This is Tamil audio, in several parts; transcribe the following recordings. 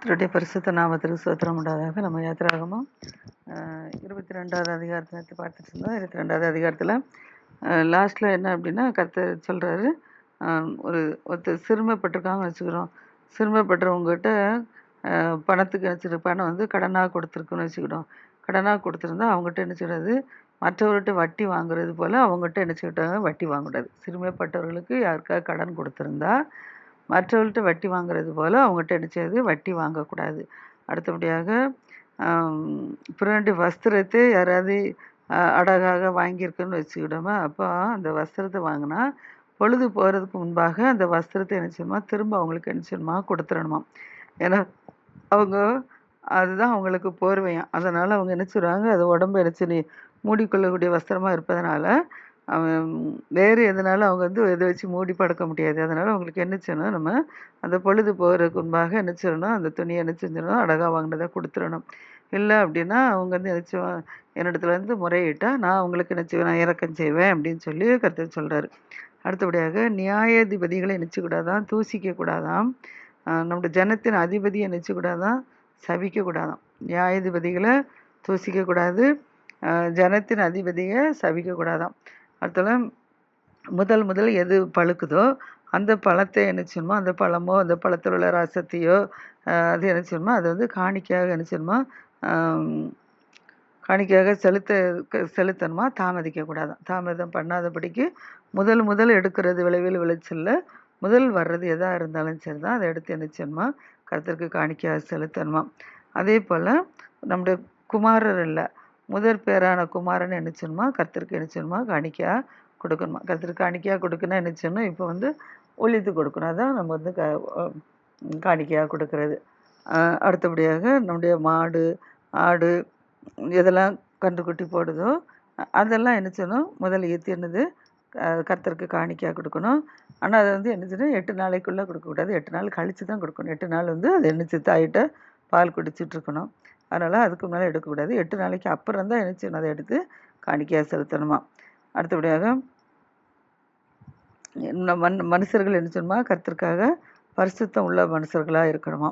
கர்த்தருடைய பரிசுத்த நாமத்திற்கு சோத்திரம் உண்டாதாக நம்ம யாத்திராகமும் இருபத்தி ரெண்டாவது அதிகாரத்தை நேற்று பார்த்துட்டு இருந்தோம். இருபத்தி ரெண்டாவது அதிகாரத்தில் லாஸ்ட்டில் என்ன அப்படின்னா கர்த்தர் சொல்கிறாரு ஒரு ஒருத்தர் சிறுமைப்பட்டிருக்காங்கன்னு வச்சுக்கிறோம். சிறுமைப்பட்டவங்ககிட்ட பணத்துக்கு நினச்சிட்டு பணம் வந்து கடனாக கொடுத்துருக்குன்னு வச்சுக்கிட்டோம் கடனாக கொடுத்துருந்தா அவங்ககிட்ட என்ன மற்றவர்கிட்ட வட்டி வாங்குறது போல் அவங்ககிட்ட என்ன வட்டி வாங்கக்கூடாது சிறுமைப்பட்டவர்களுக்கு யாருக்காக கடன் கொடுத்துருந்தா மற்றவர்கள்ட்ட வட்டி வாங்குறது போல் அவங்ககிட்ட என்ன செய்யுது வட்டி வாங்கக்கூடாது. அடுத்தபடியாக ஆம், பிறனுடைய வஸ்திரத்தை யாராவது அடகாக வாங்கியிருக்குன்னு வச்சுக்கிட்டோமா அப்போ அந்த வஸ்திரத்தை வாங்கினா பொழுது போகிறதுக்கு முன்பாக அந்த வஸ்திரத்தை என்ன செய்யணுமா திரும்ப அவங்களுக்கு என்ன செய்யணுமா கொடுத்துடணுமா. ஏன்னா அவங்க அதுதான் அவங்களுக்கு போர்வையாம் அதனால் அவங்க என்ன செய்றாங்க அது உடம்பு என்ன மூடிக்கொள்ளக்கூடிய வஸ்திரமாக இருப்பதனால வேறு எதனாலும் அவங்க வந்து இதை வச்சு மூடி படுக்க முடியாது. அதனால் அவங்களுக்கு என்ன செய்யணும்? நம்ம அந்த பொழுது போகிறதுக்கு முன்பாக என்ன செய்யணும்? அந்த துணியை என்ன செஞ்சிடணும்? அழகாக வாங்கினதை கொடுத்துடணும். இல்லை அப்படின்னா அவங்க வந்து என்ன செய்வாங்க என்னிடத்துல வந்து முறையிட்டால் நான் அவங்களுக்கு என்ன செய்வேன்? நான் இறக்கம் செய்வேன் அப்படின்னு சொல்லி கருத்து சொல்கிறாரு அடுத்தபடியாக நியாயாதிபதிகளை நினச்சிக்கூடாதான் தூசிக்கக்கூடாதாம். நம்முடைய ஜனத்தின் அதிபதியை நினச்சிக்கூடாதான் சபிக்கக்கூடாதாம். நியாயாதிபதிகளை தூசிக்கக்கூடாது. ஜனத்தின் அதிபதியை சபிக்கக்கூடாதாம். அடுத்தது முதல் முதல் எது பழுக்குதோ அந்த பழத்தை என்ன செய்யணுமோ அந்த பழமோ அந்த பழத்தில் உள்ள ரசத்தையோ அது என்ன செய்யணுமோ அது வந்து காணிக்கையாக என்ன செய்யணுமோ காணிக்கையாக செலுத்த செலுத்தணுமா? தாமதிக்கக்கூடாது தாமதம் பண்ணாதபடிக்கு முதல் முதல் எடுக்கிறது விளைவில் விளைச்சலில். முதல் வர்றது எதாக இருந்தாலும் சரி தான் அதை எடுத்து என்ன செய்யணுமா? கர்த்தருக்கு காணிக்கையாக செலுத்தணுமா? அதே போல் நம்முடைய குமாரர் இல்லை. முதற் பேரான குமாரன் என்ன செய்யணுமா கர்த்தருக்கு என்ன செய்யணுமா காணிக்கையாக கொடுக்கணுமா? கர்த்தருக்கு காணிக்கையாக கொடுக்கணும் என்ன செய்யணும் இப்போ வந்து ஒழித்து கொடுக்கணும். அதான் நம்ம வந்து க காணிக்கையாக கொடுக்கறது. அடுத்தபடியாக நம்முடைய மாடு ஆடு எதெல்லாம் கன்றுக்குட்டி போடுதோ அதெல்லாம் என்ன செய்யணும் முதல்ல ஏற்றி என்னது கர்த்தருக்கு காணிக்கையாக கொடுக்கணும். ஆனால் அதை வந்து என்ன செய்யணும் எட்டு நாளைக்குள்ளே கொடுக்கக்கூடாது. எட்டு நாள் கழித்து தான் கொடுக்கணும். எட்டு நாள் வந்து அது என்ன தாயிட்ட பால் குடிச்சிட்ருக்கணும் இருக்கணும். அதனால் அதுக்கு மேலே எடுக்கக்கூடாது எட்டு நாளைக்கு அப்புறம் தான் என்ன அதை எடுத்து காணிக்கையாக செலுத்தணுமா? அடுத்தபடியாக இன்னும் மன் மனுஷர்கள் என்ன செய்யணுமா பரிசுத்தம் உள்ள மனுஷர்களாக இருக்கணுமா?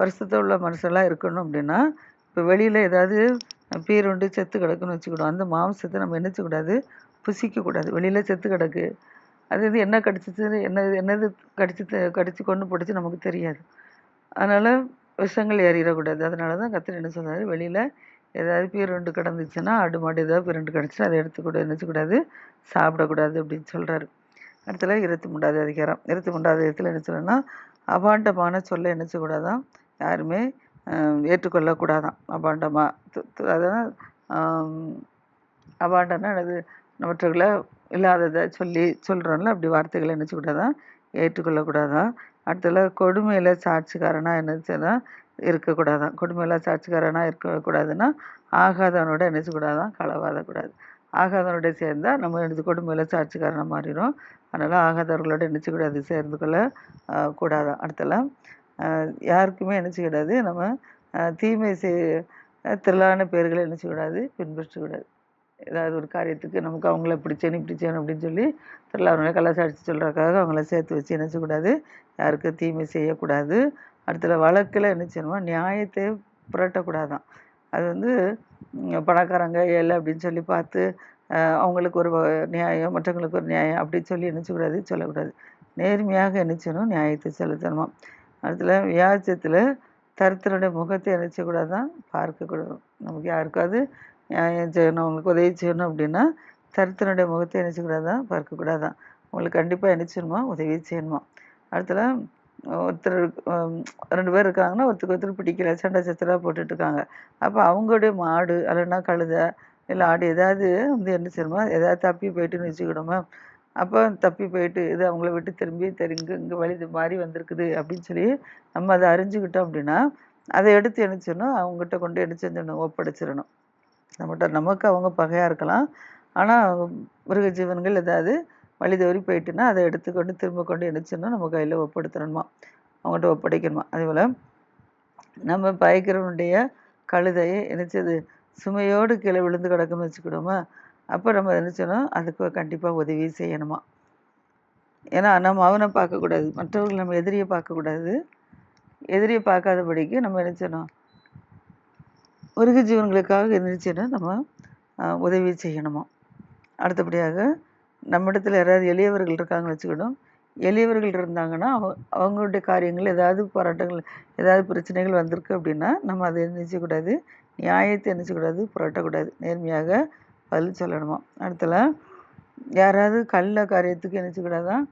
பரிசுத்தம் உள்ள மனுஷர்களாக இருக்கணும் அப்படின்னா இப்போ வெளியில் ஏதாவது பீருண்டு செத்து கிடக்குன்னு வச்சுக்கிடும் அந்த மாம்சத்தை நம்ம என்ன செய்யக்கூடாது புசிக்கக்கூடாது வெளியில் செத்து கிடக்கு. அது வந்து என்ன கடிச்சிச்சு என்ன என்னது கடிச்சு த- கடிச்சு கொண்டு பிடிச்சி நமக்கு தெரியாது. அதனால் விஷங்கள் ஏறிடக்கூடாது. அதனால தான் கத்திரி என்ன சொன்னார்? வெளியில் ஏதாவது பீருண்டு கிடந்துச்சுன்னா ஆடு மாடு ஏதாவது பீருண்டு கிடச்சுன்னா அதை எடுத்துக்கூட நினச்சக்கூடாது சாப்பிடக்கூடாது அப்படின்னு சொல்கிறாரு அடுத்தல இருபத்தி மூன்றாவது அதிகாரம். இருபத்தி மூன்றாவது இடத்துல என்ன சொல்லணும்னா அபாண்டமான சொல்ல என்ன செய்யக்கூடாதான் யாருமே ஏற்றுக்கொள்ளக்கூடாதான் அபாண்டமாக அதான் அபாண்டம்னா அது மற்றவர்களை இல்லாததை சொல்லி சொல்கிறோம்ல அப்படி வார்த்தைகளை நினச்சிக்கூடாதான் ஏற்றுக்கொள்ளக்கூடாதான் அடுத்தல கொடுமையில் சாட்சிக்காரனாக என்ன இருக்கக்கூடாதான். கொடுமையில் சாட்சிக்காரனாக இருக்கக்கூடாதுன்னா ஆகாதவனோட என்ன செய்யக்கூடாதான்? களவாதக்கூடாது. ஆகாதவனோட சேர்ந்தால் நம்ம எனது கொடுமையில் சாட்சிக்காரனாக மாறிடும் அதனால் ஆகாதவர்களோட என்ன செய்யக்கூடாது? சேர்ந்து கொள்ள கூடாதான். அடுத்தலாம் யாருக்குமே என்ன நம்ம தீமை செய் திரளான பேர்களை என்ன செய்யக்கூடாது? பின்பற்றக்கூடாது. ஏதாவது ஒரு காரியத்துக்கு நமக்கு அவங்கள பிடிச்சேன்னு பிடிச்சேன்னு அப்படின்னு சொல்லி திரளாரங்களை கலாச்சாரிச்சு சொல்கிறக்காக அவங்கள சேர்த்து வச்சு என்ன செய்யக்கூடாது? யாருக்கும் தீமை செய்யக்கூடாது. அடுத்தது வழக்கில் என்ன செய்யணுமா நியாயத்தை புரட்டக்கூடாதான். அது வந்து பணக்காரங்க ஏழை அப்படின்னு சொல்லி பார்த்து அவங்களுக்கு ஒரு நியாயம் மற்றவங்களுக்கு ஒரு நியாயம் அப்படின்னு சொல்லி நினச்சக்கூடாது சொல்லக்கூடாது. நேர்மையாக நினச்சணும் நியாயத்தை செலுத்தணுமா? அடுத்தல வியாஜத்தில் தருத்தனுடைய முகத்தை நினச்சக்கூடாது தான் பார்க்கக்கூடாது. நமக்கு யாருக்காவது நியாயம் செய்யணும் அவங்களுக்கு உதவி செய்யணும் அப்படின்னா தருத்தனுடைய முகத்தை என்ன பார்க்கக்கூடாதான் உங்களுக்கு கண்டிப்பாக என்ன உதவி செய்யணுமா அடுத்தல ஒருத்தர் ரெண்டு பேர் இருக்காங்கன்னா ஒருத்தருக்கு ஒருத்தர் பிடிக்கல சண்டை சச்சரவாக போட்டுட்ருக்காங்க. அப்போ அவங்களுடைய மாடு இல்லைன்னா கழுதை இல்லை ஆடு ஏதாவது வந்து என்ன செய்யணுமா ஏதாவது தப்பி போயிட்டுன்னு வச்சுக்கிடுமா? அப்போ தப்பி போயிட்டு இது அவங்கள விட்டு திரும்பி தெரிஞ்சு இங்கே வழி இது மாதிரி வந்திருக்குது அப்படின்னு சொல்லி நம்ம அதை அறிஞ்சுக்கிட்டோம் அப்படின்னா அதை எடுத்து என்ன செய்யணும் அவங்ககிட்ட கொண்டு என்ன செஞ்சிடணும் ஒப்படைச்சிடணும். நம்மகிட்ட நமக்கு அவங்க பகையாக இருக்கலாம். ஆனால் மிருக ஜீவன்கள் ஏதாவது வழி தவறி போயிட்டுன்னா அதை எடுத்துக்கொண்டு திரும்ப கொண்டு என்ன நம்ம கையில் ஒப்படுத்தணுமா? அவங்ககிட்ட ஒப்படைக்கணுமா? அதே போல் நம்ம பயக்கிறவனுடைய கழுதையை என்னச்சது சுமையோடு கீழே விழுந்து கிடக்குன்னு வச்சுக்கிடுமா அப்போ நம்ம என்ன அதுக்கு கண்டிப்பாக உதவி செய்யணுமா? ஏன்னா நம்ம அவனை பார்க்கக்கூடாது. மற்றவர்கள் நம்ம எதிரியை பார்க்கக்கூடாது. எதிரியை பார்க்காதபடிக்கு நம்ம என்ன செய்யணும் மிருக ஜீவன்களுக்காக இருந்துச்சுன்னா நம்ம உதவி செய்யணுமா? அடுத்தபடியாக நம்மிடத்தில் யாராவது எளியவர்கள் இருக்காங்கன்னு வச்சுக்கிட்டோம் எளியவர்கள் இருந்தாங்கன்னா அவ அவங்களுடைய காரியங்கள் ஏதாவது போராட்டங்கள் ஏதாவது பிரச்சனைகள் வந்திருக்கு அப்படின்னா நம்ம அதை நினைச்சக்கூடாது நியாயத்தை நினைச்சக்கூடாது புரட்டக்கூடாது. நேர்மையாக பதில் சொல்லணுமா? அடுத்தல யாராவது கள்ள காரியத்துக்கு நினச்சிக்கூடாதான்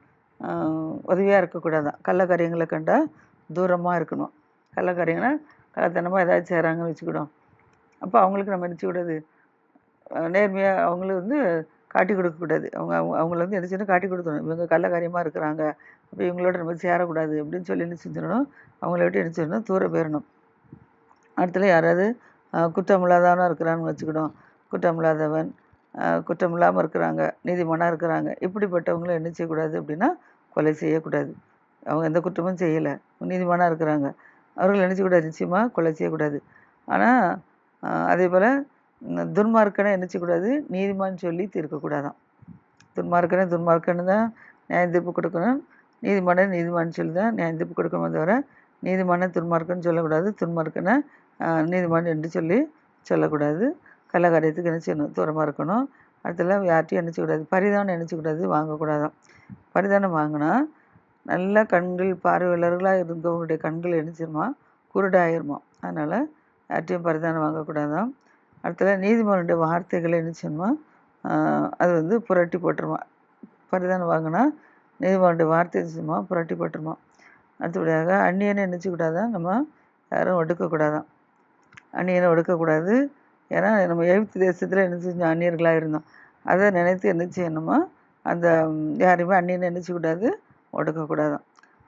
உதவியாக இருக்கக்கூடாதான் கள்ள காரியங்களை கண்டால் தூரமாக இருக்கணும். கள்ள காரியங்களை கள்ளத்தனமாக ஏதாவது செய்கிறாங்கன்னு வச்சுக்கிடும் அப்போ அவங்களுக்கு நம்ம நினச்சக்கூடாது நேர்மையாக அவங்களுக்கு வந்து காட்டி கொடுக்கக்கூடாது அவங்க அவங்க அவங்கள வந்து என்ன செய்யணும்? காட்டி கொடுக்கணும். இவங்க கள்ளக்காரியமாக இருக்கிறாங்க. அப்போ இவங்களோட நம்ம சேரக்கூடாது அப்படின்னு சொல்லி என்ன செஞ்சிடணும்? அவங்கள விட்டு என்ன செய்யணும்? தூர போயிடணும். அடுத்தது யாராவது குற்றமில்லாதவனாக இருக்கிறான்னு வச்சுக்கிடும் குற்றமில்லாதவன் குற்றமில்லாமல் இருக்கிறாங்க. நீதிமானாக இருக்கிறாங்க. இப்படிப்பட்டவங்களும் என்ன செய்யக்கூடாது அப்படின்னா கொலை செய்யக்கூடாது. அவங்க எந்த குற்றமும் செய்யலை. நீதிமானாக இருக்கிறாங்க. அவர்கள் என்ன நிச்சயமாக கொலை செய்யக்கூடாது. ஆனால் அதே போல் துன்மார்க்கனை என்ன செய்யக்கூடாது நீதிமான் சொல்லி தீர்க்கக்கூடாதான் துன்மார்க்கனை துன்மார்க்கன்னு தான் நியாயம் தீர்ப்பு கொடுக்கணும். நீதிமானை நீதிமான் சொல்லி தான் நியாயம் தீர்ப்பு கொடுக்கணுமே தவிர நீதிமான துன்மார்க்கன்னு சொல்லக்கூடாது துன்மார்க்கனை நீதிமான் என்று சொல்லி சொல்லக்கூடாது. கள்ளக்காரியத்துக்கு என்ன செய்யணும்? தூரமாக இருக்கணும். அடுத்தல யார்ட்டையும் என்ன பரிதானம் என்ன வாங்கக்கூடாதான் பரிதானம் வாங்கினா நல்ல கண்கள் பார்வையாளர்களாக இருந்தவங்களுடைய கண்கள் நினச்சிருமா குருடாயிருமா? அதனால் யார்ட்டையும் பரிதானம் வாங்கக்கூடாதாம். அடுத்தது நீதிமன்ற வார்த்தைகளை என்ன செய்யணுமா அது வந்து புரட்டி போட்டுருமா. பரிதானம் வாங்கினா நீதிமன்றுடைய வார்த்தை என்ன செய்யுமா புரட்டி போட்டுருமா. அடுத்தபடியாக அந்நியனை நினச்சிக்கூடாதான் நம்ம யாரும் ஒடுக்கக்கூடாதான் அந்நியனை ஒடுக்கக்கூடாது. ஏன்னா நம்ம எகிப்து தேசத்தில் என்ன செஞ்சோம்? அந்நியர்களாக இருந்தோம். அதை நினைத்து என்ன செய்யணுமா? அந்த யாரையுமே அந்நியனை நினச்சிக்கூடாது ஒடுக்கக்கூடாதான்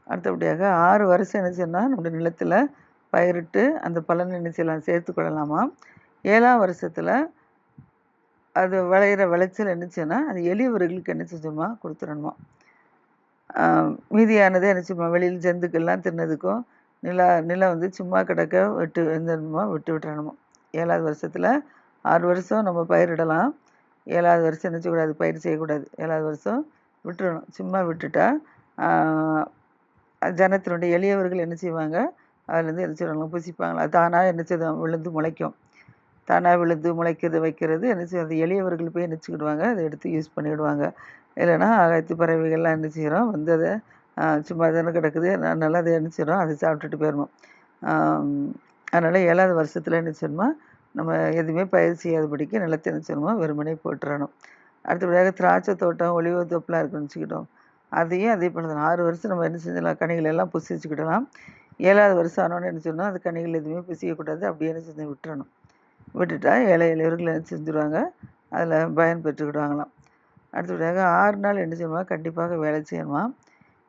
அடுத்தபடியாக ஆறு வருஷம் என்ன செய்யணும்னா நம்முடைய நிலத்தில் பயிரிட்டு அந்த பலனை என்ன செய்யலாம் சேர்த்து கொள்ளலாமா? ஏழாம் வருஷத்தில் அது விளையிற விளைச்சல் என்னச்சுன்னா அது எளியவர்களுக்கு என்ன செஞ்சோமா கொடுத்துடணுமா? மீதியானது என்ன செய்யுமா வெளியில் ஜந்துக்கள்லாம் தின்னதுக்கும் நிலா நிலம் வந்து சும்மா கிடக்க விட்டு இருந்தணுமா விட்டு விட்டுறணுமா? ஏழாவது வருஷத்தில் ஆறு வருஷம் நம்ம பயிரிடலாம். ஏழாவது வருஷம் என்ன செய்யக்கூடாது? பயிர் செய்யக்கூடாது. ஏழாவது வருஷம் விட்டுறணும். சும்மா விட்டுட்டா ஜனத்தினுடைய எளியவர்கள் என்ன செய்வாங்க? அதுலேருந்து என்ன செய்வாங்க புசிப்பாங்களா? தானாக என்ன செய்யும் விழுந்து முளைக்கும். தானாக விழுந்து முளைக்கிறது வைக்கிறது என்ன செய்யும் அது எளியவர்கள் போய் நினச்சிக்கிடுவாங்க அதை எடுத்து யூஸ் பண்ணிவிடுவாங்க இல்லைன்னா ஆகாயத்து பறவைகள்லாம் என்ன செய்கிறோம் வந்து அதை சும்மா தானே கிடக்குது. அதனால் அதை என்ன செய்கிறோம் அதை சாப்பிட்டுட்டு போயிடணும் அதனால் ஏழாவது வருஷத்தில் என்ன செய்யணுமா? நம்ம எதுவுமே பயிர் செய்யாதபடிக்கு நிலத்தை என்ன செய்யணுமா? வெறுமனே போட்டுறணும். அடுத்தபடியாக திராட்சை தோட்டம் ஒளிவு தோப்புலாம் இருக்குன்னு வச்சுக்கிட்டோம். அதையும் அதே போல் தான் ஆறு வருஷம் நம்ம என்ன செஞ்சிடலாம்? கனிகளெல்லாம் புசிச்சுக்கிடலாம். ஏழாவது வருஷம் ஆனோன்னு என்ன சொன்னால் அது கனிகள் எதுவுமே பிசியக்கூடாது அப்படியே என்ன செஞ்சு விட்டுறணும். விட்டுட்டா ஏழை எளியவர்கள் என்ன செஞ்சுருவாங்க? அதில் பயன் பெற்றுக்கிடுவாங்களாம். அடுத்தபடியாக ஆறு நாள் என்ன செய்யணுமா? கண்டிப்பாக வேலை செய்யணுமா?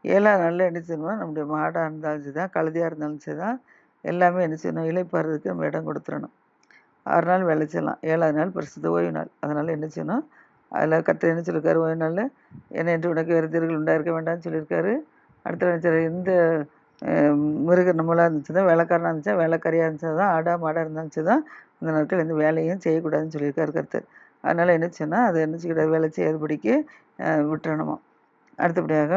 ஏழாவது நாளில் என்ன செய்யணுமா? நம்முடைய மாடாக இருந்தாலும் சரி தான் கழுதையாக இருந்தாலும் சரி தான் எல்லாமே என்ன செய்யணும்? இலைப்பாடுறதுக்கு நம்ம இடம் கொடுத்துடணும். ஆறு நாள் வேலை செய்யலாம். ஏழாவது நாள் பரிசுத்த ஓய்வு நாள். அதனால் என்ன செய்யணும்? அதில் கத்த என்ன சொல்லியிருக்காரு ஓய்வு நாளில்? என்ன என்று உனக்கு விருதுகள் உண்டாயிருக்க வேண்டாம்னு சொல்லியிருக்காரு. அடுத்த நினைச்சார் எந்த மிருக நம்மளாக இருந்துச்சுன்னா வேலைக்காரனாக இருந்துச்சா வேலைக்காரியாக இருந்துச்சா தான் ஆடா மாடாக இருந்துச்சு தான் இந்த நாட்கள் எந்த வேலையும் செய்யக்கூடாதுன்னு சொல்லியிருக்காரு கருத்தர் அதனால் என்ன சொன்னால் அதை என்ன செய்யக்கூடாது வேலை செய்யாதபடிக்கு விட்டுறணுமா. அடுத்தபடியாக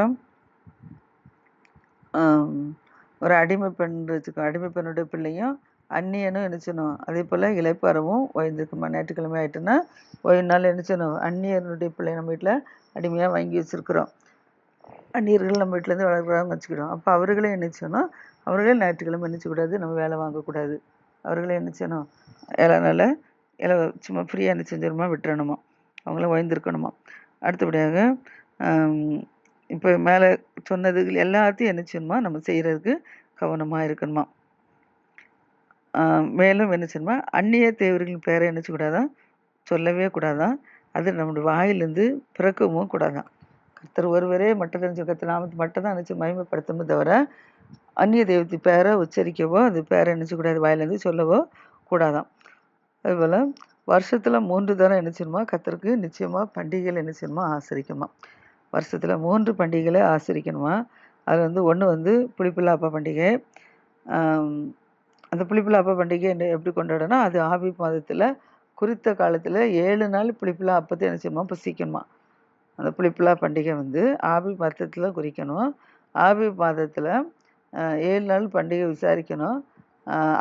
ஒரு அடிமை பெண் வச்சுக்கோ அடிமை பெண்ணுடைய பிள்ளையும் அந்நியனும் என்ன செய்யணும் அதே போல் இலைப்பாறவும் ஓய்ந்திருக்குமா ஞாயிற்றுக்கிழமை ஆயிட்டுன்னா ஓய்வு நாள் என்ன செய்யணும் அந்நியனுடைய பிள்ளை நம்ம வீட்டில் அடிமையாக வாங்கி வச்சுருக்குறோம். அந்நியர்கள் நம்ம வீட்டிலேருந்து வளர்க்குறாங்க வச்சுக்கிட்டோம் அப்போ அவர்களே என்ன செய்யணும்? அவர்களே ஞாயிற்றுக்கிழமை என்ன நம்ம வேலை வாங்கக்கூடாது. அவர்களே என்ன செய்யணும்? ஏழை நாள் சும்மா ஃப்ரீயாக என்ன செஞ்சிடணுமா? விட்டுறணுமா? அவங்கள ஓய்ந்திருக்கணுமா? அடுத்தபடியாக இப்போ மேலே சொன்னது எல்லாத்தையும் என்ன செய்யணுமா? நம்ம செய்கிறதுக்கு கவனமாக இருக்கணுமா? மேலும் என்ன செய்யணுமா? அந்நிய தேவர்களின் பேரை என்ன செய்யக்கூடாதான் சொல்லவே கூடாதான் அது நம்முடைய வாயிலிருந்து பிறக்கவும் கூடாதான் கர்த்தர் ஒருவரே மட்டும் தெரிஞ்ச கர்த்தர் நாமத்தை மட்டும் தான் நினச்சி மகிமைப்படுத்தணுமே தவிர அந்நிய தெய்வத்து பேரை உச்சரிக்கவோ அது பேரை நினச்சக்கூடாது வாயிலேருந்து சொல்லவோ கூடாதாம். அதுபோல் வருஷத்தில் மூன்று தரம் என்ன செய்யணுமா? நிச்சயமாக பண்டிகைகள் என்ன செய்யணுமா? ஆசரிக்கணுமா? வருஷத்தில் மூன்று பண்டிகைகளை ஆசரிக்கணுமா? அது வந்து ஒன்று வந்து புளிப்பில்லாப்பா பண்டிகை. அந்த புளிப்பில்லா அப்பா பண்டிகை என்ன எப்படி கொண்டாடுனா அது ஆபி மாதத்தில் குறித்த காலத்தில் ஏழு நாள் புளிப்பில்லா அப்பத்தை என்ன புசிக்கணுமா? அந்த புளிப்பில்லா பண்டிகை வந்து ஆபி மாதத்தில் குறிக்கணும். ஆபி மாதத்தில் ஏழு நாள் பண்டிகை விசாரிக்கணும்.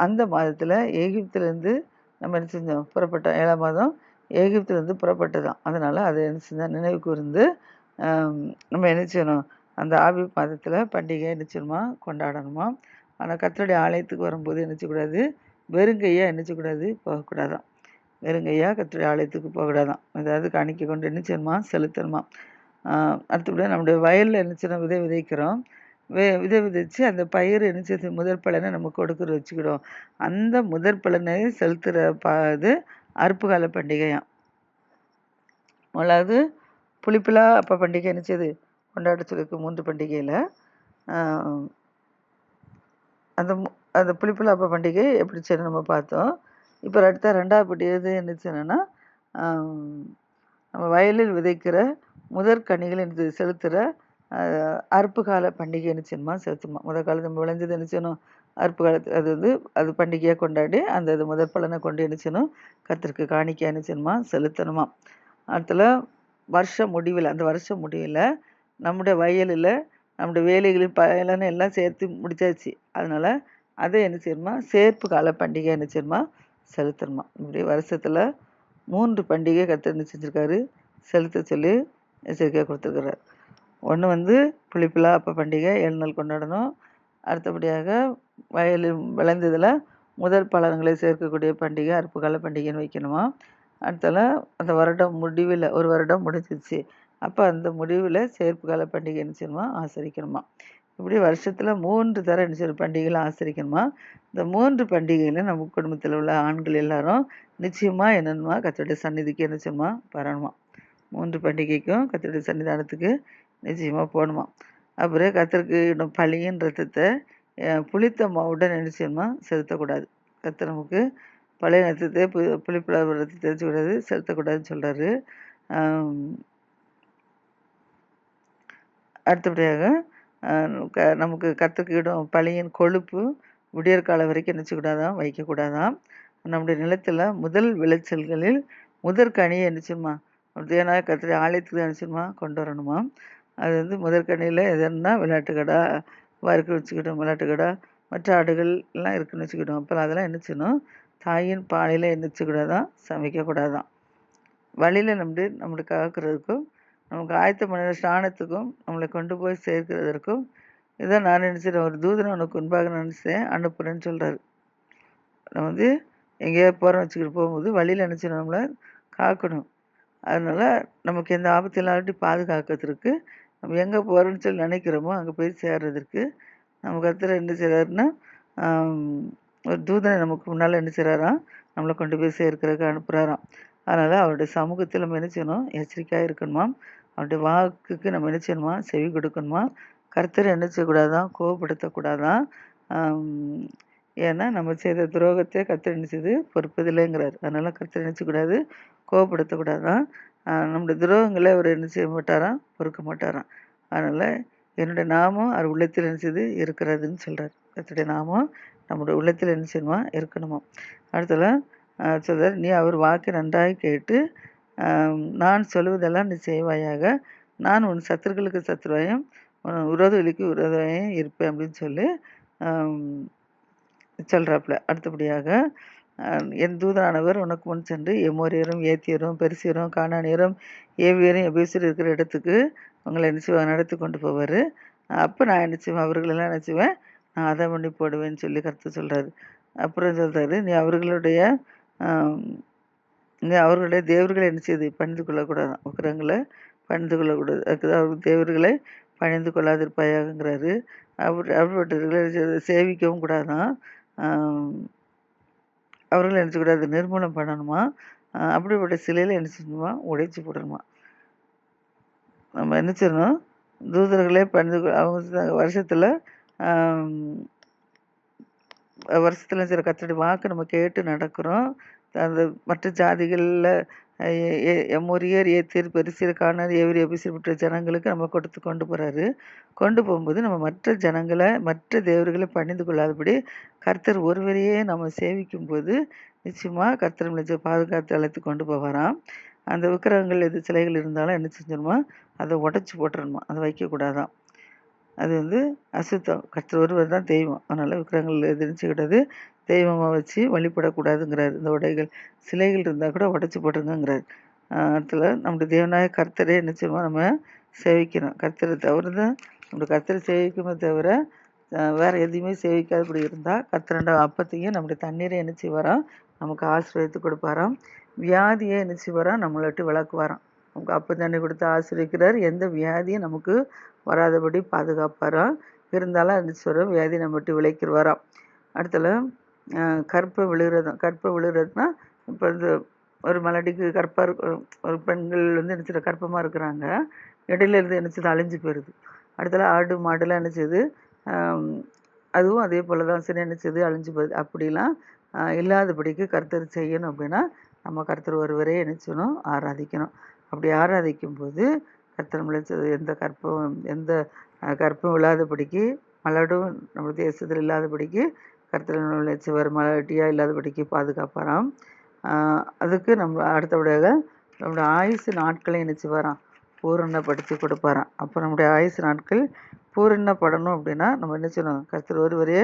அந்த மாதத்தில் எகிப்துலேருந்து நம்ம என்ன செஞ்சோம்? புறப்பட்டோம் ஏழாம் மாதம் எகிப்துலேருந்து புறப்பட்டதான் அதனால் அதை என்ன செஞ்சோம் நினைவு கூர்ந்து நம்ம என்ன செய்யணும்? அந்த ஆவி மாதத்தில் பண்டிகை என்ன செய்யணுமா? கொண்டாடணுமா? ஆனால் கத்தருடைய ஆலயத்துக்கு வரும்போது என்ன செய்யக்கூடாது? வெறுங்கையாக என்ன செய்யக்கூடாது? போகக்கூடாதான். வெறுங்கையாக கத்தருடைய ஆலயத்துக்கு போகக்கூடாதான். அதாவது காணிக்க கொண்டு என்ன செய்யணுமா? செலுத்தணுமா? அடுத்தபடி நம்முடைய வயலில் என்ன செய்யணும்? விதை விதைக்கிறோம். வே விதை விதைச்சு அந்த பயிர் என்ன செய்யுது முதற் பலனை நம்ம கொடுக்குற வச்சுக்கிடும் அந்த முதற் பலனை செலுத்துகிற ப இது அறுப்புகால பண்டிகையாம் முதலாவது புளிப்பிலா அப்போ பண்டிகை என்ன செய்யுது? கொண்டாட சொல்லியிருக்கு மூன்று பண்டிகையில் அந்த அந்த புளிப்பிலா அப்போ பண்டிகை எப்படி செய்யணும் நம்ம பார்த்தோம். இப்போ அடுத்த ரெண்டாவது பண்டிகை என்ன செய்யணும்னா நம்ம வயலில் விதைக்கிற முதற் கனிகள் என்று செலுத்துகிற அறுப்பு கால பண்டிகை என்ன செய்யணுமா செலுத்தணுமா. முதல் காலத்து நம்ம விளைஞ்சது என்ன செய்யணும்? அறுப்பு காலத்து அது வந்து அது பண்டிகையாக கொண்டாடி அந்த இது முதற் பலனை கொண்டு என்ன செய்யணும்? கத்திற்கு காணிக்க என்ன செய்யணுமா செலுத்தணுமா? அடுத்துல வருஷ முடிவில் அந்த வருஷ முடிவில் நம்முடைய வயலில் நம்முடைய வேலைகளின் பயலனை எல்லாம் சேர்த்து முடித்தாச்சு அதனால் அதை என்ன செய்யணுமா சேர்ப்பு கால பண்டிகை என்ன செய்யணுமா செலுத்தணுமா? இப்படி வருஷத்தில் மூன்று பண்டிகை கற்று செஞ்சுருக்காரு. செலுத்த சொல்லி எச்சரிக்கையாக கொடுத்துருக்குறாரு. ஒன்று வந்து புளிப்பிலா அப்போ பண்டிகை ஏழு நாள் கொண்டாடணும். அடுத்தபடியாக வயலில் விளைந்ததில் முதல் பலன்களை சேர்க்கக்கூடிய பண்டிகை அறுப்புக்கால பண்டிகைன்னு வைக்கணுமா? அடுத்தால அந்த வருடம் முடிவில் ஒரு வருடம் முடிஞ்சிச்சு அப்போ அந்த முடிவில் சேர்ப்பு கால பண்டிகை என்ன செய்யணுமா ஆசரிக்கணுமா? இப்படி வருஷத்தில் மூன்று தர என்ன செய்யணும் பண்டிகைகளை ஆசிரிக்கணுமா? இந்த மூன்று பண்டிகையில் நம்ம குடும்பத்தில் உள்ள ஆண்கள் எல்லாரும் நிச்சயமாக என்னென்னமா? கத்தோடைய சந்நிதிக்கு என்ன செய்யணுமா வரணுமா. மூன்று பண்டிகைக்கும் கத்தோடைய சன்னிதானத்துக்கு நிச்சயமாக போகணுமா. அப்புறம் கத்தருக்கு இன்னும் பழியின் ரத்தத்தை புளித்த மாவுடன் என்ன செய்யணுமா செலுத்தக்கூடாது. கத்தர் நமக்கு பழைய ரத்தத்தை பு புளிப்பிழா ரத்தத்தை தெரிஞ்சுக்கூடாது செலுத்தக்கூடாதுன்னு சொல்கிறாரு அடுத்தபடியாக க நமக்கு கற்றுக்கிடும் இடம் பழியின் கொழுப்பு விடியற் காலம் வரைக்கும் நினச்சக்கூடாதான் வைக்கக்கூடாதான் நம்முடைய நிலத்தில் முதல் விளைச்சல்களில் முதற்கனியை நினச்சிருமா அப்படின்னா கத்திரி ஆலயத்துக்கு நினச்சிருமா கொண்டு வரணுமா? அது வந்து முதற்கனியில் எதுன்னா விளையாட்டு கடை வறுக்க வச்சுக்கிட்டோம் விளையாட்டு கடை மற்ற ஆடுகள் எல்லாம் இருக்குன்னு வச்சுக்கிட்டோம். அப்போ அதெல்லாம் என்ன செய்யணும்? தாயின் பாலையில் என்ன செய்யக்கூடாதான் சமைக்கக்கூடாதான் வழியில் நம்முடைய நம்மளுக்கு காக்கிறதுக்கும் நமக்கு ஆயத்த பண்ண ஸ்நானத்துக்கும் நம்மளை கொண்டு போய் சேர்க்கிறதற்கும் இதான் நான் நினச்சிட்டேன். ஒரு தூதனை உனக்கு முன்பாக நினச்சேன் அனுப்புகிறேன்னு சொல்கிறாரு நம்ம வந்து எங்கேயா போகிறோம் வச்சுக்கிட்டு போகும்போது வழியில் நினச்சிடும் நம்மளை காக்கணும். அதனால் நமக்கு எந்த ஆபத்து இல்லாட்டி பாதுகாக்கிறதுக்கு நம்ம எங்கே போகிறோன்னு சொல்லி நினைக்கிறோமோ அங்கே போய் சேர்றதுக்கு நம்ம கத்துற என்ன செய்கிறாருன்னா ஒரு தூதனை நமக்கு முன்னால் என்ன செய்கிறாராம் நம்மளை கொண்டு போய் சேர்க்கிறதுக்கு அனுப்புகிறாராம் அதனால் அவருடைய சமூகத்தில் நம்ம என்ன செய்யணும்? எச்சரிக்கையாக இருக்கணுமா அவருடைய வாக்குக்கு நம்ம என்ன செய்யணுமா? செவி கொடுக்கணுமா? கருத்தரை என்ன செய்யக்கூடாதான் கோவப்படுத்தக்கூடாதான் ஏன்னா நம்ம செய்த துரோகத்தை கர்த்தர் நினச்சது பொறுப்பதில்லைங்கிறார். அதனால் கர்த்தர் நினச்சக்கூடாது கோவப்படுத்தக்கூடாதான் நம்முடைய துரோகங்களை அவர் என்ன செய்ய மாட்டாராம் பொறுக்க மாட்டாராம் அதனால் என்னுடைய நாமம் அவர் உள்ளத்தில் நினச்சது இருக்கிறதுன்னு சொல்கிறார் கர்த்தருடைய நாமம் நம்முடைய உள்ளத்தில் என்ன செய்யணுமா? இருக்கணுமா? அடுத்தல சொல்கிறார் நீ அவர் வாக்கு நன்றாக கேட்டு நான் சொல்லுவதெல்லாம் நீ செய்வாயாக. நான் உன் சத்துருக்களுக்கு சத்துருவாயும் உன் விரோதிகளுக்கு விரோதமாயும் இருப்பேன் அப்படின்னு சொல்லி சொல்கிறாப்புல அடுத்தபடியாக. என் தூதரானவர் உனக்கு முன் சென்று எமோரியரும் ஏத்தியரும் பெருசியரும் காணானியரும் ஏவியரும் எபேசர் இருக்கிற இடத்துக்கு உங்களை என்ன நடத்தி கொண்டு போவார். அப்போ நான் என்ன செய்வேன்? அவர்களெல்லாம் என்ன செய்வேன்? நான் அதை பண்ணி போடுவேன்னு சொல்லி கருத்து சொல்கிறாரு அப்புறம் சொல்கிறாரு நீ அவர்களுடைய இங்கே அவர்களுடைய தேவர்களை என்ன செய்து? பணிந்து கொள்ளக்கூடாது. உக்கரங்களை பணிந்து கொள்ளக்கூடாது. அதுக்கு அவர்கள் தேவர்களை பணிந்து கொள்ளாதிருப்பாயாங்கிறாரு. அவர் அப்படிப்பட்டவர்களை சேவிக்கவும் கூடாதான் அவர்களை நினச்சக்கூடாது நிர்மூலம் பண்ணணுமா? அப்படிப்பட்ட சிலையில் என்ன செய்யணுமா? உடைச்சி போடணுமா? நம்ம என்ன செய்யணும்? தூதர்களே பணிந்து அவங்க வருஷத்தில் வருஷத்தில் சில கத்தடி வாக்கு நம்ம கேட்டு நடக்கிறோம். அந்த மற்ற ஜாதிகளில் எம்மொரியர் ஏத்தியர் பெருசியர் காணர் ஏவிரி பெற்ற ஜனங்களுக்கு நம்ம கொடுத்து கொண்டு போகிறாரு கொண்டு போகும்போது நம்ம மற்ற ஜனங்களை மற்ற தேவர்களை பணிந்து கொள்ளாதபடி கர்த்தர் ஒருவரையே நம்ம சேவிக்கும் போது நிச்சயமாக கர்த்தர் நம்மளை பாதுகாத்து அழைத்து கொண்டு போவாராம். அந்த விக்கிரகங்கள் எது சிலைகள் இருந்தாலும் என்ன செஞ்சிடணுமா அதை உடச்சி போட்டுடணுமா அதை வைக்கக்கூடாதான் அது வந்து அசுத்தம். கர்த்தர் ஒருவர் தான் தெய்வம். அதனால் விக்கிரகங்கள் எதிர்ச்சிக்கிட்டது தெய்வமாக வச்சு வழிபடக்கூடாதுங்கிறார். இந்த உடைகள் சிலைகள் இருந்தால் கூட உடச்சி போட்டுருங்கிறார் அடுத்தது நம்முடைய தேவநாய கர்த்தரே நிச்சயமாக நம்ம சேவிக்கணும். கர்த்தரை தவிர தான் நம்ம கர்த்தரை சேவிக்குமே தவிர வேறு எதையுமே சேவிக்காதபடி இருந்தால் கர்த்தரண்ட அப்பத்தையும் நம்முடைய தண்ணீரை என்ன வரோம் நமக்கு ஆசீர்வதித்து கொடுப்பாராம். வியாதியை என்ன வரோம் நம்மளட்டு விளக்கு விளக்குவாராம் நமக்கு அப்ப தண்ணி கொடுத்து ஆசீர்வதிக்கிறார் எந்த வியாதியும் நமக்கு வராதபடி பாதுகாப்பாராம். இருந்தாலும் என்ன வரோம் வியாதி நம்மட்டு விட்டு விளைக்கிடுவாராம் அடுத்தல கற்பை விழுகிறதும் கற்பை விழுகிறதுனா இப்போ இந்த ஒரு மலடிக்கு கற்பாக இருக்க ஒரு பெண்கள் வந்து என்ன கற்பமாக இருக்கிறாங்க. இடையில இருந்து என்ன செய்யுது அழிஞ்சு போயிடுது அடுத்தது ஆடு மாடுலாம் என்ன செய்யுது அதுவும் அதே போல் தான் சரி என்ன செய்யுது அழிஞ்சு போகுது அப்படிலாம் இல்லாதபடிக்கு கர்த்தர் செய்யணும் அப்படின்னா நம்ம கர்த்தர் ஒருவரே நினச்சணும் ஆராதிக்கணும். அப்படி ஆராதிக்கும் போது கர்த்தர் நம்மளை எந்த கற்பம் எந்த கற்பம் இல்லாதபடிக்கு மலடும் நம்ம தேசத்தில் இல்லாதபடிக்கு கர்த்தர் உள்ள சிவர் மலட்டியாக இல்லாதபடிக்கு பாதுகாப்பாராம். அதுக்கு நம்ம அடுத்தபடியாக நம்மளோட ஆயுசு நாட்களை என்ன செய்வாராம் பூரணப்படுத்தி கொடுப்பாராம். அப்போ நம்முடைய ஆயுசு நாட்கள் பூரணப்படணும் அப்படின்னா நம்ம என்ன செய்யணும்? கர்த்தர் ஒருவரே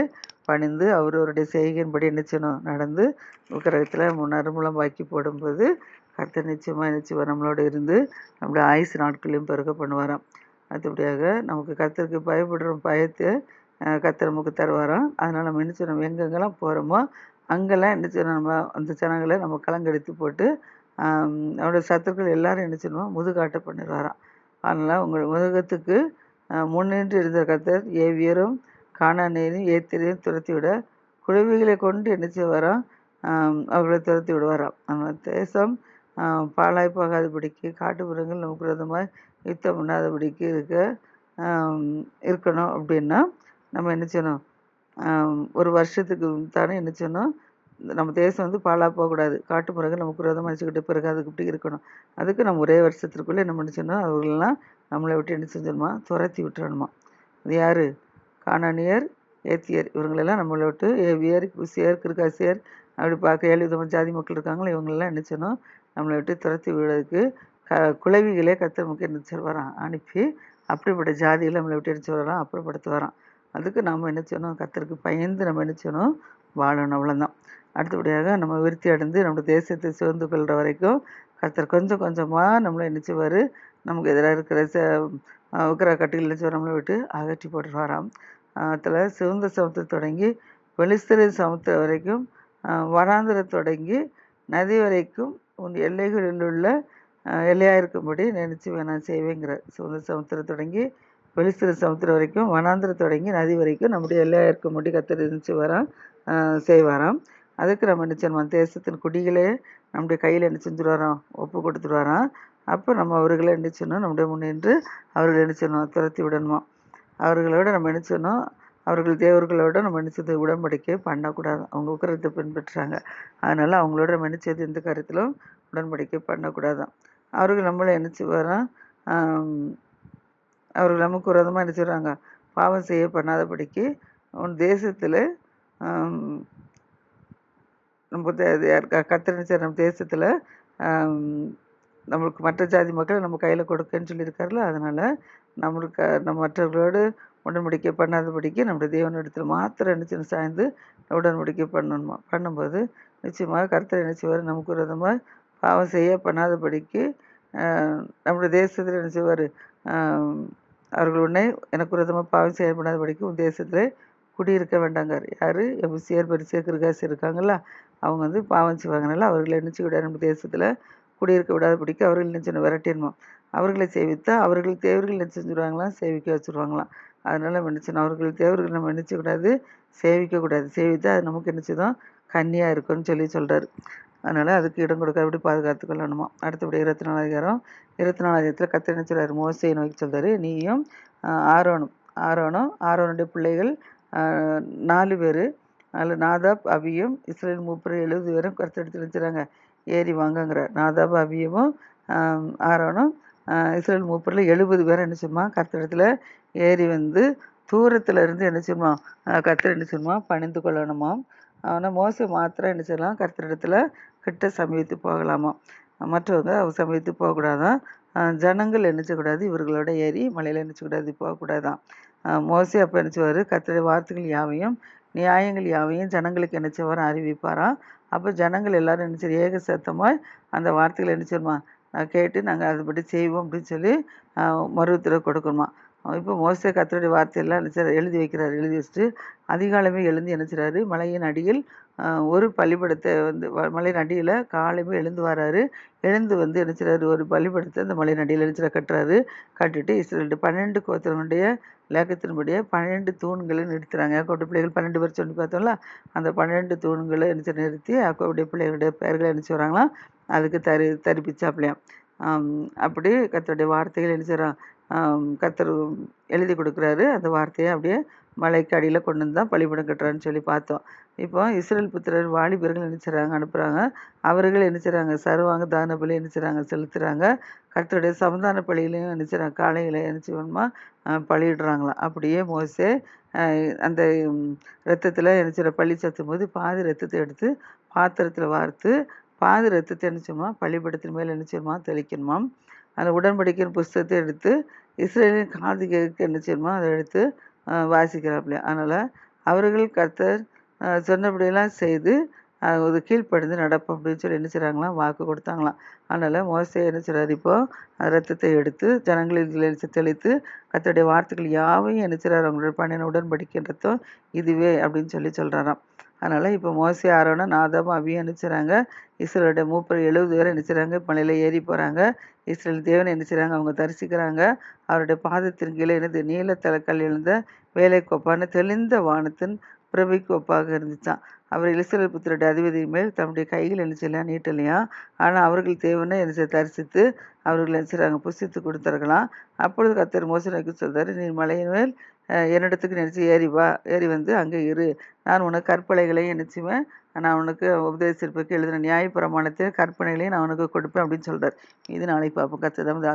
பணிந்து அவரவருடைய செய்கையின்படி என்ன செய்யணும்? நடந்து விக்கிரகத்தில் நறுமூலம் வாக்கி போடும்போது கர்த்தர் நிச்சயமாக நிச்சயமாக நம்மளோட இருந்து நம்முடைய ஆயுசு நாட்களையும் பெருக பண்ணுவாராம். அடுத்தபடியாக நமக்கு கர்த்தருக்கு பயப்படுற பயத்தை கர்த்தர் நமக்கு தருவாராம் அதனால் நம்ம என்ன செய்யணும்? எங்கெங்கெல்லாம் போகிறோமோ அங்கெல்லாம் என்ன செய்யணும்? நம்ம அந்த ஜனங்களை நம்ம கலங்கெடுத்து போட்டு அவருடைய சத்துக்கள் எல்லாரும் என்ன செய்யணும் முதுகாட்ட பண்ணிடுவாராம். அதனால் உங்கள் முதுகத்துக்கு முன்னின்று இருந்த கர்த்தர் ஏவியரும் காணானேரையும் ஏத்திரையும் துரத்தி விட குழவிகளை கொண்டு என்ன செய்வாராம்? அவர்களை துரத்தி விடுவாராம். நம்ம தேசம் பாழாய் போகாதபடிக்கு காட்டுப்புறங்கள் நமக்கு விரோதமாக யுத்தம் பண்ணாதபடிக்கு இருக்க இருக்கணும் அப்படின்னா நம்ம என்ன செய்யணும்? ஒரு வருஷத்துக்கு தானே என்ன செய்யணும்? நம்ம தேசம் வந்து பாழாக போகக்கூடாது. காட்டுப்புறங்கள் நமக்கு விரோதமாக வச்சுக்கிட்டு பிறகு அதுக்கு இப்படி இருக்கணும். அதுக்கு நம்ம ஒரே வருஷத்திற்குள்ளே என்ன பண்ணிச்சோன்னா அவர்களெல்லாம் நம்மளை விட்டு என்ன செஞ்சிடணுமா? துரத்தி விட்டுறணுமா? அது யார்? காணானியர் ஏத்தியர். இவங்களெல்லாம் நம்மளை விட்டு ஏவியர் குசியர் கிருகாசியர் அப்படி பார்க்க ஏழு விதமான ஜாதி மக்கள் இருக்காங்களோ இவங்களெல்லாம் என்ன செய்யணும்? நம்மளை விட்டு துரத்தி விடுறதுக்கு க குலவிகளே கர்த்தர் நமக்கு என்ன செய்வாராம் அனுப்பி அப்படிப்பட்ட ஜாதியில் நம்மளை விட்டு என்ன வரான்? அப்புறப்படுத்து வரான். அதுக்கு நாம் என்ன செய்யணும்? கத்தருக்கு பயந்து நம்ம என்ன செய்யணும்? வாழணும். அவ்வளோதான் அடுத்தபடியாக நம்ம விருத்தி அடைந்து நம்ம தேசத்தை சேர்ந்து கொள்கிற வரைக்கும் கத்தர் கொஞ்சம் கொஞ்சமாக நம்மளை என்ன செய்வார்? நமக்கு எதிராக இருக்கிற ச உக்கிர கட்டுகள் என்ன நம்மளை விட்டு அகற்றி போட்டுருவாராம். அதில் சிவந்த சமத்தை தொடங்கி வெளிஸ்திர சமுத்திரம் வரைக்கும் வராந்திர தொடங்கி நதி வரைக்கும் உன் எல்லைகளில் உள்ள எல்லையாக இருக்கும்படி நினச்சி நான் செய்வேங்கிற சுதந்திர சமுத்திரம் தொடங்கி பெலிஸ்திர சமுத்திரம் வரைக்கும் வனாந்திரம் தொடங்கி நதி வரைக்கும் நம்முடைய எல்லையாக இருக்கும்படி கத்தர் இருந்துச்சு வரான் செய்வாராம். அதுக்கு நம்ம என்ன செய்யணும்? தேசத்தின் குடிகளே நம்முடைய கையில் என்ன செஞ்சுருவாராம்? ஒப்பு கொடுத்துருவாராம். அப்போ நம்ம அவர்களை என்ன செய்யணும்? நம்முடைய முன்னின்று அவர்களை என்ன செய்யணும்? துரத்தி விடணுமா? அவர்களோட நம்ம என்ன செய்யணும்? அவர்கள் தேவர்களோட நம்ம என்ன செய்து உடன்படிக்கை பண்ணக்கூடாது. அவங்க உக்கரத்தை பின்பற்றுறாங்க. அதனால் அவங்களோட நம்ம என்ன செய்து எந்த காரியத்திலும் உடன்படிக்கை பண்ணக்கூடாதான். அவர்கள் நம்மளை என்ன செய்வாராம்? அவர்கள் நமக்கு ஒரு என்ன நினச்சிடுறாங்க பாவம் செய்ய பண்ணாதபடிக்கு உன் தேசத்தில் நம்ம கத்திரிச்ச நம்ம தேசத்தில் நம்மளுக்கு மற்ற ஜாதி மக்களை நம்ம கையில் கொடுக்கன்னு சொல்லியிருக்காருல அதனால் நம்மளுக்கு நம்ம மற்றவர்களோடு உடன்படிக்கை பண்ணாதபடிக்கு நம்முடைய தேவனிடத்தில் மாத்திரம் என்ன சாய்ந்து உடன்படிக்கை பண்ணணுமா. பண்ணும்போது நிச்சயமாக கர்த்தர் என்ன நமக்கு நமக்கு விதமாக பாவம் செய்ய பண்ணாதபடிக்கு நம்முடைய தேசத்தில் நினச்சவர் அவர்கள் உன்னை எனக்கு விரதமாக பாவம் செயல்படாதபடிக்கு உன் தேசத்தில் குடியிருக்க வேண்டாங்கார் யார்? எபிசியர் பரிசியர் கிருகாசி இருக்காங்கல்ல அவங்க வந்து பாவம் செய்வாங்கனால அவர்களை நினச்சி விடாது. நம்ம தேசத்தில் குடியிருக்க விடாதபடிக்கு அவர்கள் நினச்சின செய்யணும் விரட்டிடணும்? அவர்களை சேவித்தா அவர்கள் தேவர்கள் என்ன செஞ்சுருவாங்களாம் சேவிக்க வச்சுருவாங்களாம். அதனால் நம்ம அவர்கள் தேவர்கள் நம்ம என்ன சேவிக்கக்கூடாது சேவித்தா அது நமக்கு நினச்சதும் கன்னியாக இருக்கும்னு சொல்லி சொல்கிறார் அதனால் அதுக்கு இடம் கொடுக்காதபடி பாதுகாத்து கொள்ளணுமா? அடுத்தபடி இருபத்தி நாலாயிரம் இருபத்தி நாலாயிரத்தில் அதிகாரத்தில் கத்த சொல்றாரு? மோசையை நோக்கி சொல்றாரு. நீயும் ஆரோனும் ஆரோனும் ஆரோனுடைய பிள்ளைகள் நாலு பேர் அதில் நாதாப் அபியும் இஸ்ரேல் மூப்பர் எழுபது பேரும் கருத்தெடுத்து வச்சுறாங்க ஏறி வாங்கங்கிறார். நாதாப் அபியமும் ஆரோனும் இஸ்ரேல் மூப்பரில் எழுபது பேரும் என்ன செய்யுமா கருத்தெடுத்துல ஏறி வந்து தூரத்தில் இருந்து என்ன செய்யுமா கர்த்தர் என்ன செய்யுமா பணிந்து கொள்ளணுமாம். ஆனால் மோசம் மாத்திரம் என்ன செய்யலாம்? கர்த்தரிடத்துல கிட்ட சமீபத்து போகலாமா மற்றவங்க அவர் சமீபித்து போகக்கூடாதான். ஜனங்கள் என்ன செய்யக்கூடாது இவர்களோட ஏறி மலையில் என்ன செய்யக்கூடாது போகக்கூடாதான் மோசி அப்போ என்ன செய்வார் கர்த்தருடைய வார்த்தைகள் யாவையும் நியாயங்கள் யாவையும் ஜனங்களுக்கு என்ன செய்வார் அறிவிப்பாராம் அப்போ ஜனங்கள் எல்லாரும் என்ன செய்ய ஏக சத்தமாக அந்த வார்த்தைகளை என்ன செய்யுமா கேட்டு நாங்கள் அதுபடி செய்வோம் அப்படின்னு சொல்லி மருவத்தில் கொடுக்கணுமா? இப்போ மோசே கத்தருடைய வார்த்தையெல்லாம் என்ன எழுதி வைக்கிறார். எழுதி வச்சுட்டு அதிகாலமே எழுந்து என்ன மலையின் அடியில் ஒரு பள்ளிப்படத்தை வந்து மலையின் அடியில் காலையுமே எழுந்து வராரு. எழுந்து வந்து என்ன ஒரு பள்ளிப்படத்தை அந்த மலையின் அடியில் என்ன கட்டுறாரு. கட்டிட்டு இஸ்ரேல் பன்னெண்டு கோத்திரனுடைய லேக்கத்தின்படியே பன்னெண்டு தூண்களை நிறுத்துறாங்க. யாக்கோடைய பிள்ளைகள் பன்னெண்டு பேர் சொல்லி பார்த்தோம்ல அந்த பன்னெண்டு தூண்களை என்ன நிறுத்தி யாக்கோடைய பிள்ளைகளுடைய பெயர்களை என்ன வராங்களாம் அதுக்கு தரி தரிப்பிச்சாப்லையாம். அப்படி கர்த்தருடைய வார்த்தைகள் என்ன கர்த்தர் எழுதி கொடுக்குறாரு. அந்த வார்த்தையை அப்படியே மலைக்கு அடியில் கொண்டு வந்து தான் பள்ளிப்படம் கட்டுறான்னு சொல்லி பார்த்தோம். இப்போ இஸ்ரேல் புத்திரர் வாலிபர்கள் என்ன செய்கிறாங்க அனுப்புகிறாங்க அவர்கள் என்ன செய்கிறாங்க சர்வாங்க தான பலி என்ன செய்கிறாங்க செலுத்துகிறாங்க கர்த்தருடைய சமதான பலியிலையும் என்ன செய்கிறாங்க காலையில் என்ன செய்யணுமா பழியிடுறாங்களாம் அப்படியே மோசே அந்த ரத்தத்தில் என்ன செய்கிற சத்தும் போது பாதி ரத்தத்தை எடுத்து பாத்திரத்தில் வார்த்து பாதி ரத்தத்தை என்ன செய்யணுமா? பலிபடத்தின் மேல் என்ன செய்யணுமா? அந்த உடன்படிக்கையின் புஸ்தகத்தை எடுத்து இஸ்ரேலின் காது கேட்க என்ன செய்யணுமோ அதை எடுத்து அஹ், வாசிக்கிறாப்புல. அதனால் அவர்கள் கர்த்தர் சொன்னபடியெல்லாம் செய்து அது ஒரு நடப்போம் அப்படின்னு சொல்லி என்ன செய்கிறாங்களாம் வாக்கு கொடுத்தாங்களாம். அதனால் மோசை என்ன செய்கிறார் இப்போது ரத்தத்தை எடுத்து ஜனங்களில் தெளித்து கத்தருடைய வார்த்தைகள் யாவையும் என்ன செய்கிறார் அவங்களோட பண்ணின உடன்படிக்கின்றதும் இதுவே அப்படின்னு சொல்லி சொல்கிறாராம் அதனால் இப்போ மோசி ஆரோனும் நாதாம் அபியும் என்ன செய்கிறாங்க மூப்பர் எழுபது பேர் என்ன செய்கிறாங்க மலையில் ஏறி போகிறாங்க இஸ்ரேல் தேவனை என்ன செய்கிறாங்க அவங்க தரிசிக்கிறாங்க. அவருடைய பாதத்தின் கீழே என்னது நீல தலைக்கல் எழுந்த வேலை தெளிந்த வானத்தின் பிரபிக்கு ஒப்பாக இருந்துச்சான் அவர் இஸ்ரேல் புத்திரருடைய அதிபதி மேல் தம்முடைய கைகள் என்ன செய்யலாம் நீட்டலையா? ஆனால் அவர்கள் தேவனை என்ன செய்ய தரிசித்து அவர்கள் என்ன செய்கிறாங்க புசித்து கொடுத்தார்களாம் அப்பொழுது கத்தர் மோசனுக்கு சொல்றாரு நீ மலையின் மேல் என்னிடத்துக்கு நினச்சி ஏறி வா ஏறி வந்து அங்கே இரு. நான் உனக்கு கற்பலைகளையும் நினச்சிவேன் நான் உனக்கு உபதேசிப்பதற்கு எழுதின நியாய பிரமாணத்தை கற்பனைகளையும் நான் உனக்கு கொடுப்பேன் அப்படின்னு சொல்கிறார் இது நாளைக்கு பார்ப்போம். கத்தர் தான்